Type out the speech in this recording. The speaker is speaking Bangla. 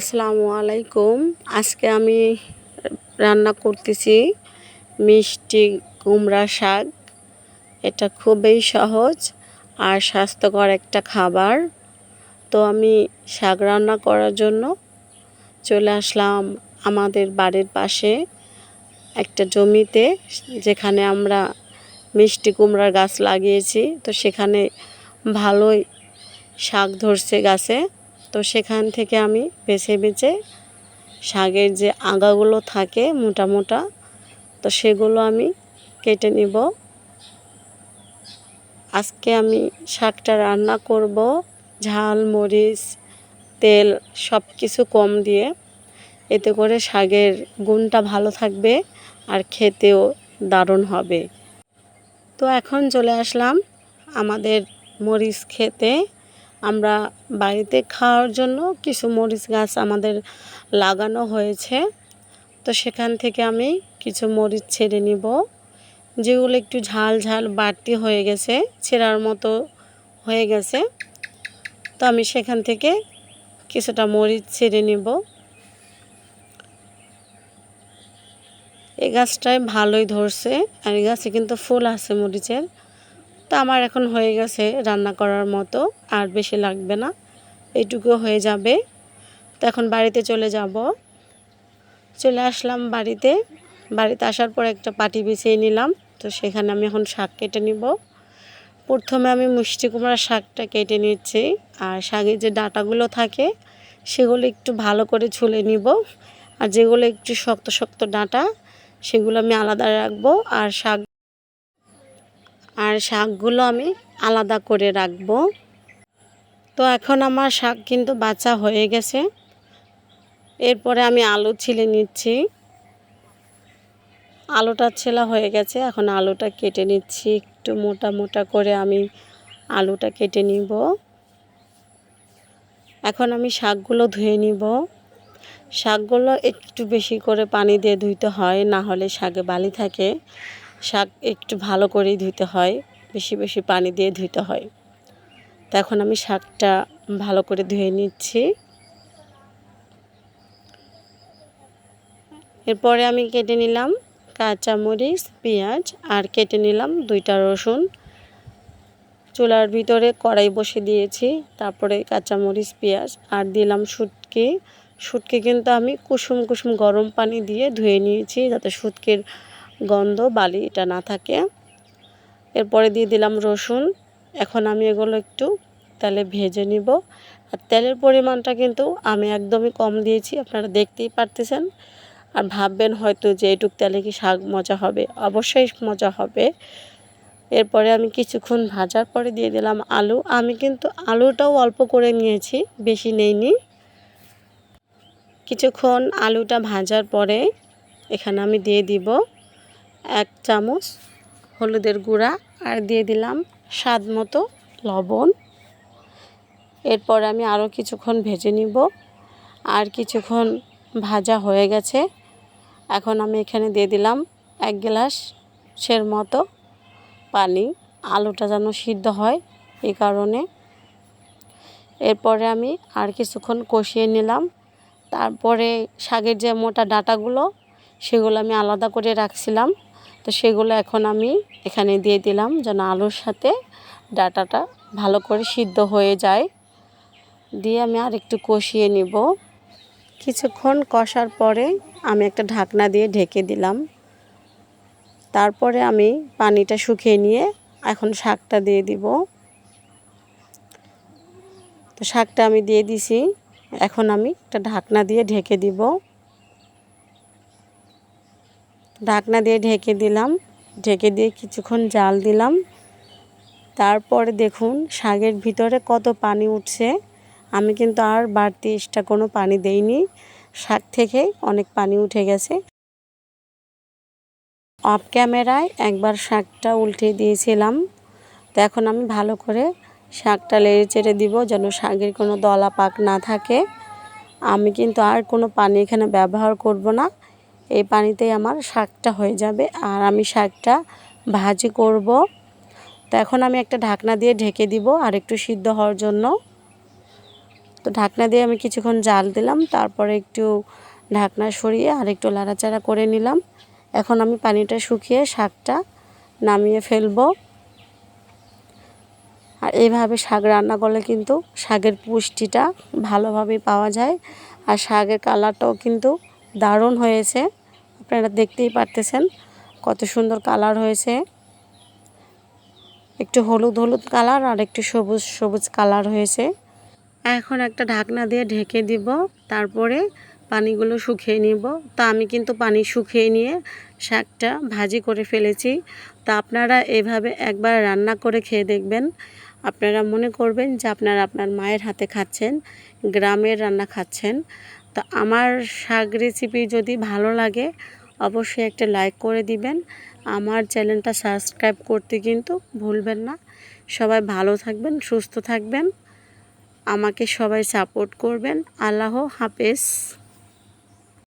আসসালামু আলাইকুম। আজকে আমি রান্না করতেছি মিষ্টি কুমড়া শাক। এটা খুবই সহজ আর স্বাস্থ্যকর একটা খাবার। তো আমি শাক রান্না করার জন্য চলে আসলাম আমাদের বাড়ির পাশে একটা জমিতে, যেখানে আমরা মিষ্টি কুমড়ার গাছ লাগিয়েছি। তো সেখানে ভালোই শাক ধরছে গাছে। তো সেখান থেকে আমি বেছে বেছে শাকের যে আগাগুলো থাকে মোটা মোটা, তো সেগুলো আমি কেটে নিব। আজকে আমি শাকটা রান্না করব, ঝাল, মরিচ, তেল সব কিছু কম দিয়ে। এতে করে শাকের গুণটা ভালো থাকবে আর খেতেও দারুণ হবে। তো এখন চলে আসলাম আমাদের মরিচ খেতে। আমরা বাড়িতে খাওয়ার জন্য কিছু মরিচ গাছ আমাদের লাগানো হয়েছে। তো সেখান থেকে আমি কিছু মরিচ ছেড়ে নিব। যেগুলো একটু ঝাল ঝাল বাড়তি হয়ে গেছে, ছেঁড়ার মতো হয়ে গেছে। তো আমি সেখান থেকে কিছুটা মরিচ ছেড়ে নিব। এই গাছটায় ভালোই ধরছে, আর এই গাছে কিন্তু ফুল আছে মরিচের। তো আমার এখন হয়ে গেছে রান্না করার মতো, আর বেশি লাগবে না। এইটুকু হয়ে যাবে। তো এখন বাড়িতে চলে যাব। চলে আসলাম বাড়িতে। বাড়িতে আসার পর একটা পাটি বিছিয়ে নিলাম। তো সেখানে আমি এখন শাক কেটে নিব। প্রথমে আমি মিষ্টি কুমড়ার শাকটা কেটে নিচ্ছি। আর শাকের যে ডাটাগুলো থাকে, সেগুলো একটু ভালো করে ছুলে নিব। আর যেগুলো একটু শক্ত শক্ত ডাঁটা, সেগুলো আমি আলাদা রাখব। আর শাক আর শাকগুলো আমি আলাদা করে রাখব। তো এখন আমার শাক কিন্তু বাচ্চা হয়ে গেছে। এরপরে আমি আলু ছিলে নিচ্ছি। আলুটা ছেলা হয়ে গেছে, এখন আলুটা কেটে নিচ্ছি। একটু মোটা মোটা করে আমি আলুটা কেটে নিব। এখন আমি শাকগুলো ধুয়ে নিব। শাকগুলো একটু বেশি করে পানি দিয়ে ধুইতে হয়, না হলে শাকে বালি থাকে। শাক একটু ভালো করেই ধুইতে হয়, বেশি বেশি পানি দিয়ে ধুইতে হয়। তো এখন আমি শাকটা ভালো করে ধুয়ে নিচ্ছি। এরপরে আমি কেটে নিলাম কাঁচামরিচ, পেঁয়াজ, আর কেটে নিলাম দুইটা রসুন। চুলার ভিতরে কড়াই বসে দিয়েছি, তারপরে কাঁচামরিচ, পেঁয়াজ, আর দিলাম শুটকি। শুটকি কিন্তু আমি কুসুম কুসুম গরম পানি দিয়ে ধুয়ে নিয়েছি, যাতে শুটকির গন্ধ, বালি এটা না থাকে। এরপরে দিয়ে দিলাম রসুন। এখন আমি এগুলো একটু তেলে ভেজে নিব। আর তেলের পরিমাণটা কিন্তু আমি একদমই কম দিয়েছি, আপনারা দেখতেই পারতেছেন। আর ভাববেন হয়তো যে এটুক তেলে কি শাক মজা হবে। অবশ্যই মজা হবে। এরপরে আমি কিছুক্ষণ ভাজার পরে দিয়ে দিলাম আলু। আমি কিন্তু আলুটাও অল্প করে নিয়েছি, বেশি নেইনি। কিছুক্ষণ আলুটা ভাজার পরে এখানে আমি দিয়ে দিব এক চামচ হলুদের গুঁড়া আর দিয়ে দিলাম স্বাদ মতো লবণ। এরপর আমি আরও কিছুক্ষণ ভেজে নিব। আর কিছুক্ষণ ভাজা হয়ে গেছে। এখন আমি এখানে দিয়ে দিলাম এক গ্লাসের মতো পানি। আলুটা যেন সিদ্ধ হয় এই কারণে। এরপরে আমি আর কিছুক্ষণ কষিয়ে নিলাম। তারপরে শাকের যে মোটা ডাটাগুলো, সেগুলো আমি আলাদা করে রাখছিলাম। তো সেগুলো এখন আমি এখানে দিয়ে দিলাম যেন আলুর সাথে ডাটাটা ভালো করে সিদ্ধ হয়ে যায়। দিয়ে আমি আর একটু কষিয়ে নিব। কিছুক্ষণ কষার পরে আমি একটা ঢাকনা দিয়ে ঢেকে দিলাম। তারপরে আমি পানিটা শুকিয়ে নিয়ে এখন শাকটা দিয়ে দিব। তো শাকটা আমি দিয়ে দিছি। এখন আমি একটা ঢাকনা দিয়ে ঢেকে দিব। ঢাকনা দিয়ে ঢেকে দিলাম। ঢেকে দিয়ে কিছুক্ষণ জাল দিলাম। তারপরে দেখুন, শাকের ভিতরে কত পানি উঠছে। আমি কিন্তু আর বাড়তি এক্সট্রা কোনো পানি দেইনি। শাক থেকে অনেক পানি উঠে গেছে। অফ ক্যামেরায় একবার শাকটা উল্টে দিয়েছিলাম। তো এখন আমি ভালো করে শাকটা লেড়ে চেড়ে দিব যেন শাকের কোনো দলা পাক না থাকে। আমি কিন্তু আর কোনো পানি এখানে ব্যবহার করব না। এই পানিতেই আমার শাকটা হয়ে যাবে। আর আমি শাকটা ভাজি করব। তো এখন আমি একটা ঢাকনা দিয়ে ঢেকে দিব আর একটু সিদ্ধ হওয়ার জন্য। তো ঢাকনা দিয়ে আমি কিছুক্ষণ জাল দিলাম, তারপরে একটু ঢাকনা সরিয়ে আর একটু লাড়াচাড়া করে নিলাম। এখন আমি পানিটা শুকিয়ে শাকটা নামিয়ে ফেলব। আর এইভাবে শাক রান্না করলে কিন্তু শাকের পুষ্টিটা ভালোভাবে পাওয়া যায়। আর শাকের কালারটাও কিন্তু দারুণ হয়েছে। আপনারা দেখতেই পারতেছেন কত সুন্দর কালার হয়েছে। একটু হলুদ হলুদ কালার আর একটু সবুজ সবুজ কালার হয়েছে। এখন একটা ঢাকনা দিয়ে ঢেকে দিব, তারপরে পানিগুলো শুকিয়ে নিব। তা আমি কিন্তু পানি শুকিয়ে নিয়ে শাকটা ভাজি করে ফেলেছি। তা আপনারা এভাবে একবার রান্না করে খেয়ে দেখবেন। আপনারা মনে করবেন যে আপনারা আপনার মায়ের হাতে খাচ্ছেন, গ্রামের রান্না খাচ্ছেন। তো আমার শাক রেসিপি যদি ভালো লাগে, অবশ্যই একটা লাইক করে দিবেন। আমার চ্যানেলটা সাবস্ক্রাইব করতে কিন্তু ভুলবেন না। সবাই ভালো থাকবেন, সুস্থ থাকবেন। আমাকে সবাই সাপোর্ট করবেন। আল্লাহ হাফেজ।